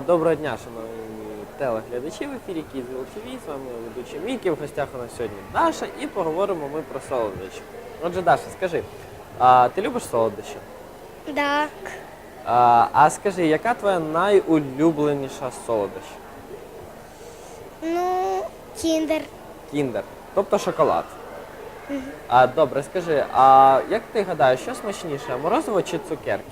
Доброго дня, шановні телеглядачі в ефірі Кізіл ТВ. З вами ведучий Мікі. В гостях у нас сьогодні Даша і поговоримо ми про солодощі. Отже, Даша, скажи, а ти любиш солодощі? Так. А, а скажи, яка твоя найулюбленіша солодощ? Ну, кіндер. Кіндер, тобто шоколад. А, добре, скажи, а як ти гадаєш, що смачніше, морозиво чи цукерки?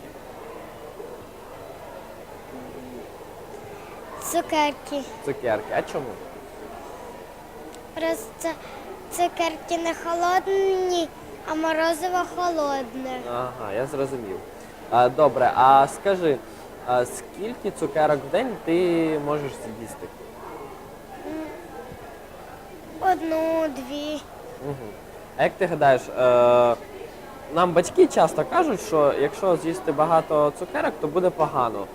Цукерки. Цукерки. А чому? Просто цукерки не холодні, а морозиво холодне. Ага, я зрозумів. А, добре, а скажи, а скільки цукерок в день ти можеш з'їсти? Одну, дві. Угу. А як ти гадаєш, е, нам батьки часто кажуть, що якщо з'їсти багато цукерок, то буде погано,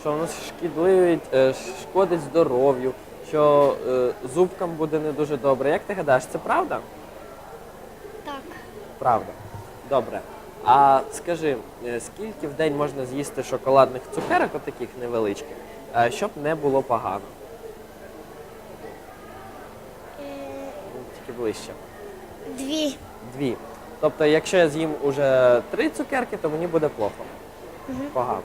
що воно шкідливить, е, шкодить здоров'ю, що е, зубкам буде не дуже добре. Як ти гадаєш, це правда? Так. Правда. Добре. А скажи, е, скільки в день можна з'їсти шоколадних цукерок, отаких невеличких, щоб не було погано? Ну, Тільки ближче. Дві. Дві. Тобто, якщо я з'їм уже три цукерки, то мені буде плохо. Погано.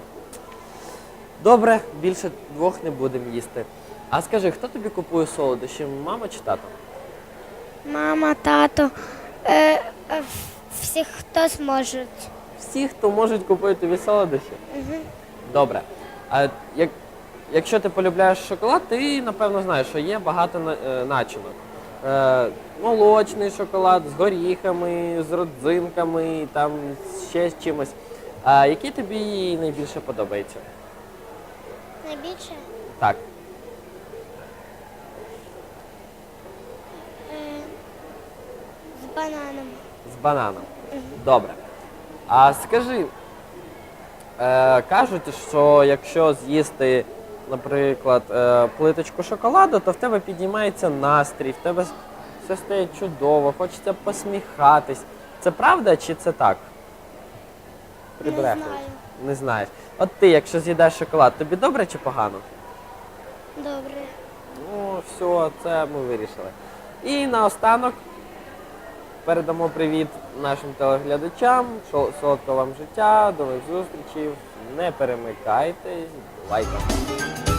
Добре, більше двох не будемо їсти. А скажи, хто тобі купує солодощі, мама чи тато? Мама, тато. Е, е, всі, хто зможуть. Всі, хто можуть купити тобі солодощі. Угу. Добре. А як, якщо ти полюбляєш шоколад, ти напевно знаєш, що є багато на- е, начинок. Е, молочний шоколад з горіхами, з родзинками, там ще з чимось. А який тобі найбільше подобається? Найбільше? Так. Е, з бананом. З бананом. Добре. А скажи, е, кажуть, що якщо з'їсти, наприклад, е, плиточку шоколаду, то в тебе піднімається настрій, в тебе все стає чудово, хочеться посміхатись. Це правда чи це так? Прибрехуєш? знаю. Не знаєш. От ти, якщо з'їдеш шоколад, тобі добре чи погано? Добре. Ну, все, це ми вирішили. І наостанок передамо привіт нашим телеглядачам. Солодкого вам життя, до нових зустрічей. Не перемикайтесь, лайкайте.